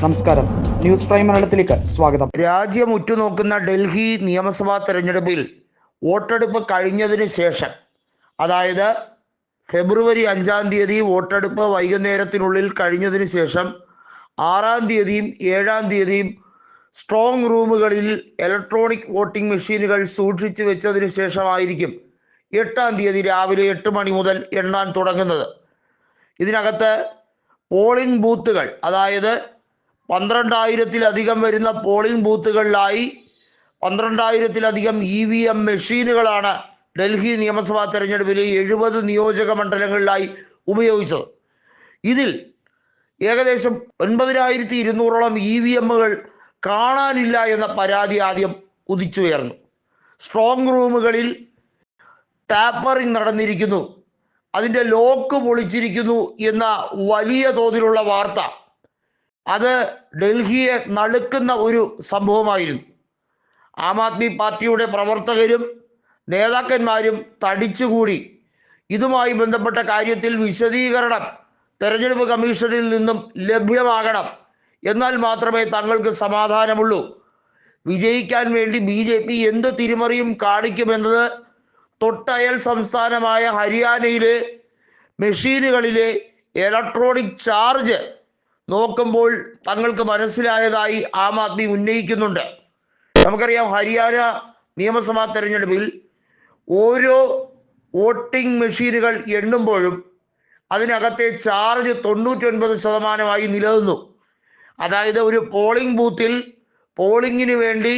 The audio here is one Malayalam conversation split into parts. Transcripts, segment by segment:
നമസ്കാരം. ന്യൂസ് പ്രൈം മലയാളത്തിലേക്ക് സ്വാഗതം. രാജ്യം ഉറ്റുനോക്കുന്ന ഡൽഹി നിയമസഭാ തെരഞ്ഞെടുപ്പിൽ വോട്ടെടുപ്പ് കഴിഞ്ഞതിന് ശേഷം അതായത് ഫെബ്രുവരി അഞ്ചാം തീയതി വോട്ടെടുപ്പ് വൈകുന്നേരത്തിനുള്ളിൽ കഴിഞ്ഞതിന് ശേഷം ആറാം തീയതിയും ഏഴാം തീയതിയും സ്ട്രോങ് റൂമുകളിൽ ഇലക്ട്രോണിക് വോട്ടിംഗ് മെഷീനുകൾ സൂക്ഷിച്ചു വെച്ചതിന് ശേഷമായിരിക്കും എട്ടാം തീയതി രാവിലെ എട്ട് മണി മുതൽ എണ്ണാൻ തുടങ്ങുന്നത്. ഇതിനകത്ത് പോളിംഗ് ബൂത്തുകൾ അതായത് പന്ത്രണ്ടായിരത്തിലധികം വരുന്ന പോളിംഗ് ബൂത്തുകളിലായി പന്ത്രണ്ടായിരത്തിലധികം ഇ വി എം മെഷീനുകളാണ് ഡൽഹി നിയമസഭാ തെരഞ്ഞെടുപ്പിലെ എഴുപത് നിയോജക മണ്ഡലങ്ങളിലായി ഉപയോഗിച്ചത്. ഇതിൽ ഏകദേശം ഒൻപതിനായിരത്തി ഇരുന്നൂറോളം ഇ വി എമ്മുകൾ കാണാനില്ല എന്ന പരാതി ആദ്യം ഉദിച്ചുയർന്നു. Strong റൂമുകളിൽ tapering നടന്നിരിക്കുന്നു. അതിന്റെ ലോക്ക് പൊളിച്ചിരിക്കുന്നു എന്ന വലിയ തോതിലുള്ള വാർത്ത അത് ഡൽഹിയെ നടുക്കുന്ന ഒരു സംഭവമായിരുന്നു. ആം ആദ്മി പാർട്ടിയുടെ പ്രവർത്തകരും നേതാക്കന്മാരും തടിച്ചുകൂടി. ഇതുമായി ബന്ധപ്പെട്ട കാര്യത്തിൽ വിശദീകരണം തെരഞ്ഞെടുപ്പ് കമ്മീഷനിൽ നിന്നും ലഭ്യമാകണം. എന്നാൽ മാത്രമേ തങ്ങൾക്ക് സമാധാനമുള്ളൂ. വിജയിക്കാൻ വേണ്ടി ബി ജെ പി എന്ത് തിരിമറിയും കാണിക്കുമെന്നത് തൊട്ടയൽ സംസ്ഥാനമായ ഹരിയാനയിലെ മെഷീനുകളിലെ ഇലക്ട്രോണിക് ചാർജ് നോക്കുമ്പോൾ തങ്ങൾക്ക് മനസ്സിലായതായി ആം ആദ്മി ഉന്നയിക്കുന്നുണ്ട്. നമുക്കറിയാം ഹരിയാന നിയമസഭാ തെരഞ്ഞെടുപ്പിൽ ഓരോ വോട്ടിംഗ് മെഷീനുകൾ എണ്ണുമ്പോഴും അതിനകത്തെ ചാർജ് തൊണ്ണൂറ്റൊൻപത് ശതമാനമായി നിലനിന്നു. അതായത് ഒരു പോളിംഗ് ബൂത്തിൽ പോളിംഗിന് വേണ്ടി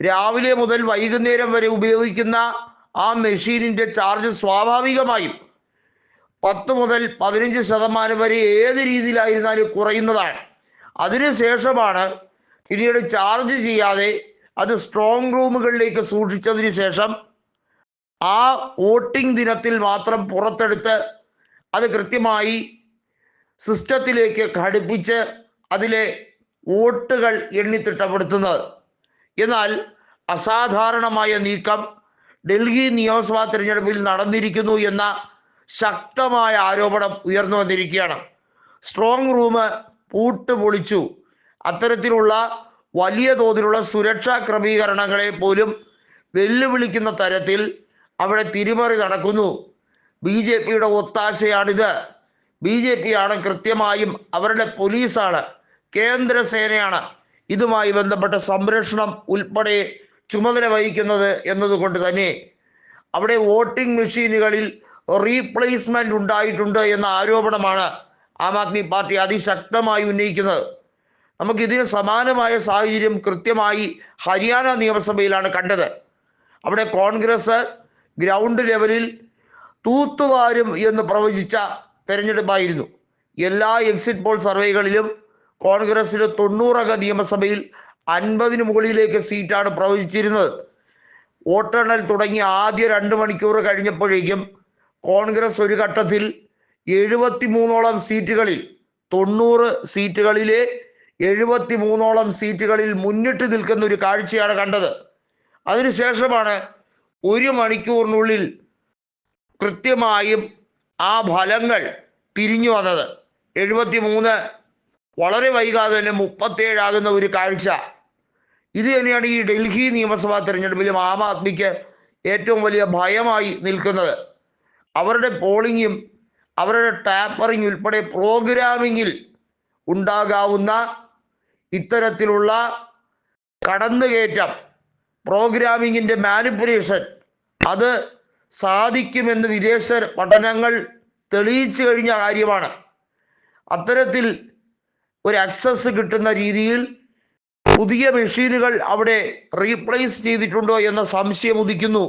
രാവിലെ മുതൽ വൈകുന്നേരം വരെ ഉപയോഗിക്കുന്ന ആ മെഷീനിന്റെ ചാർജ് സ്വാഭാവികമായും പത്ത് മുതൽ പതിനഞ്ച് ശതമാനം വരെ ഏത് രീതിയിലായിരുന്നാലും കുറയുന്നതാണ്. അതിനുശേഷമാണ് പിന്നീട് ചാർജ് ചെയ്യാതെ അത് സ്ട്രോങ് റൂമുകളിലേക്ക് സൂക്ഷിച്ചതിന് ശേഷം ആ വോട്ടിംഗ് ദിനത്തിൽ മാത്രം പുറത്തെടുത്ത് അത് കൃത്യമായി സിസ്റ്റത്തിലേക്ക് ഘടിപ്പിച്ച് അതിലെ വോട്ടുകൾ എണ്ണിത്തിട്ടപ്പെടുത്തുന്നത് എന്നാൽ അസാധാരണമായ നീക്കം ഡൽഹി നിയമസഭാ തിരഞ്ഞെടുപ്പിൽ നടന്നിരിക്കുന്നു എന്ന ശക്തമായ ആരോപണം ഉയർന്നു വന്നിരിക്കുകയാണ്. സ്ട്രോങ് റൂം പൂട്ട് പൊളിച്ചു അത്തരത്തിലുള്ള വലിയ തോതിലുള്ള സുരക്ഷാ ക്രമീകരണങ്ങളെ പോലും വെല്ലുവിളിക്കുന്ന തരത്തിൽ അവിടെ തിരിമറി നടക്കുന്നു. ബി ജെ പിയുടെ ഒത്താശയാണിത്. ബി ജെ പി ആണ് കൃത്യമായും അവരുടെ പോലീസാണ് കേന്ദ്രസേനയാണ് ഇതുമായി ബന്ധപ്പെട്ട സംരക്ഷണം ഉൾപ്പെടെ ചുമതല വഹിക്കുന്നത് എന്നതുകൊണ്ട് തന്നെ. അവിടെ വോട്ടിംഗ് മെഷീനുകളിൽ റീപ്ലേസ്മെന്റ് ഉണ്ടായിട്ടുണ്ട് എന്ന ആരോപണമാണ് ആം ആദ്മി പാർട്ടി അതിശക്തമായി ഉന്നയിക്കുന്നത്. നമുക്ക് ഇതിന് സമാനമായ സാഹചര്യം കൃത്യമായി ഹരിയാന നിയമസഭയിലാണ് കണ്ടത്. അവിടെ കോൺഗ്രസ് ഗ്രൗണ്ട് ലെവലിൽ തൂത്തുവാരും എന്ന് പ്രവചിച്ച തെരഞ്ഞെടുപ്പായിരുന്നു. എല്ലാ എക്സിറ്റ് പോൾ സർവേകളിലും കോൺഗ്രസിന് തൊണ്ണൂറംഗ നിയമസഭയിൽ അൻപതിന് മുകളിലേക്ക് സീറ്റാണ് പ്രവചിച്ചിരുന്നത്. വോട്ടെണ്ണൽ തുടങ്ങി ആദ്യ രണ്ട് മണിക്കൂർ കഴിഞ്ഞപ്പോഴേക്കും കോൺഗ്രസ് ഒരു ഘട്ടത്തിൽ എഴുപത്തി മൂന്നോളം സീറ്റുകളിൽ തൊണ്ണൂറ് സീറ്റുകളിലെ എഴുപത്തി മൂന്നോളം സീറ്റുകളിൽ മുന്നിട്ട് നിൽക്കുന്ന ഒരു കാഴ്ചയാണ് കണ്ടത്. അതിനുശേഷമാണ് ഒരു മണിക്കൂറിനുള്ളിൽ കൃത്യമായും ആ ഫലങ്ങൾ തിരിഞ്ഞു വന്നത്. എഴുപത്തി മൂന്ന് വളരെ വൈകാതെ തന്നെ മുപ്പത്തേഴാകുന്ന ഒരു കാഴ്ച. ഇത് തന്നെയാണ് ഈ ഡൽഹി നിയമസഭാ തെരഞ്ഞെടുപ്പിലും ആം ആദ്മിക്ക് ഏറ്റവും വലിയ ഭയമായി നിൽക്കുന്നത്. അവരുടെ പോളിങ്ങും അവരുടെ ടാപ്പറിംഗ് ഉൾപ്പെടെ പ്രോഗ്രാമിങ്ങിൽ ഉണ്ടാകാവുന്ന ഇത്തരത്തിലുള്ള കടന്നുകയറ്റം പ്രോഗ്രാമിങ്ങിന്റെ മാനിപ്പുലേഷൻ അത് സാധിക്കുമെന്ന് വിദേശ പഠനങ്ങൾ തെളിയിച്ചു കഴിഞ്ഞ കാര്യമാണ്. അത്തരത്തിൽ ഒരു അക്സസ് കിട്ടുന്ന രീതിയിൽ പുതിയ മെഷീനുകൾ അവിടെ റീപ്ലേസ് ചെയ്തിട്ടുണ്ടോ എന്ന സംശയം ഉദിക്കുന്നു.